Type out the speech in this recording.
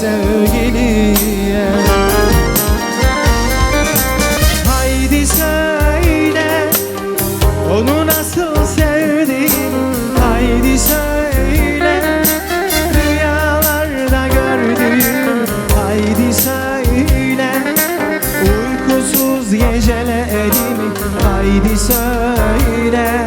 sevgiliye. Haydi söyle Onu nasıl sevdin Haydi söyle Rüyalarda gördüğüm. Haydi söyle Uykusuz gecelerini Haydi söyle